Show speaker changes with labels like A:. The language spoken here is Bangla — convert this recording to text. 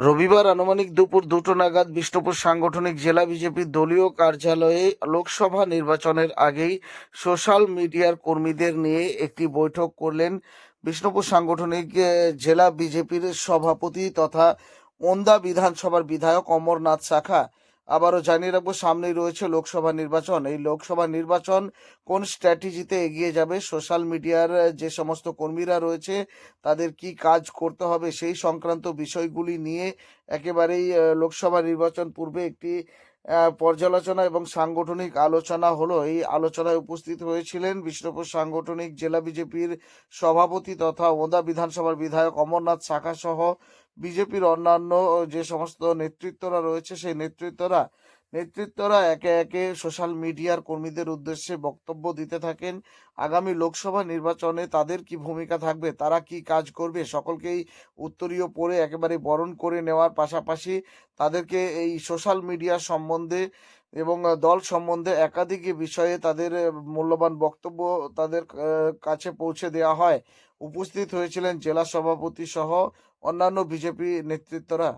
A: রবিবার আনুমানিক দুপুর দুটো নাগাদ বিষ্ণুপুর সাংগঠনিক জেলা বিজেপির দলীয় কার্যালয়ে লোকসভা নির্বাচনের আগেই সোশ্যাল মিডিয়ার কর্মীদের নিয়ে একটি বৈঠক করলেন বিষ্ণুপুর সাংগঠনিক জেলা বিজেপির সভাপতি তথা ওন্দা বিধানসভার বিধায়ক অমরনাথ শাখা। আবারও জানিয়ে রাখব, সামনেই রয়েছে লোকসভা নির্বাচন। এই লোকসভা নির্বাচন কোন স্ট্র্যাটেজিতে এগিয়ে যাবে? সোশ্যাল মিডিয়ার যে সমস্ত কর্মীরা রয়েছে, তাদের কি কাজ করতে হবে? সেই সংক্রান্ত বিষয়গুলি নিয়ে একেবারেই লোকসভা নির্বাচন পূর্বে একটি পর্যালোচনা এবং সাংগঠনিক আলোচনা হলো। এই আলোচনায় উপস্থিত হয়েছিলেন বিষ্ণুপুর সাংগঠনিক জেলা বিজেপির সভাপতি তথা ওদা বিধানসভার বিধায়ক অমরনাথ শাখা সহ বিজেপির অন্যান্য যে সমস্ত নেতৃত্বরা রয়েছে, সেই নেতৃত্বরা নেতৃত্বরা একে একে সোশ্যাল মিডিয়ার কর্মীদের উদ্দেশ্যে বক্তব্য দিতে থাকেন। আগামী লোকসভা নির্বাচনে তাদের কি ভূমিকা থাকবে, তারা কি কাজ করবে, সকলকেই উত্তরীয় পড়ে একেবারে বরণ করে নেওয়ার পাশাপাশি তাদেরকে এই সোশ্যাল মিডিয়া সম্বন্ধে এবং দল সম্বন্ধে একাধিক বিষয়ে তাদের মূল্যবান বক্তব্য তাদের কাছে পৌঁছে দেওয়া হয়। উপস্থিত হয়েছিলেন জেলা সভাপতি সহ অন্যান্য বিজেপি নেতৃত্বরা।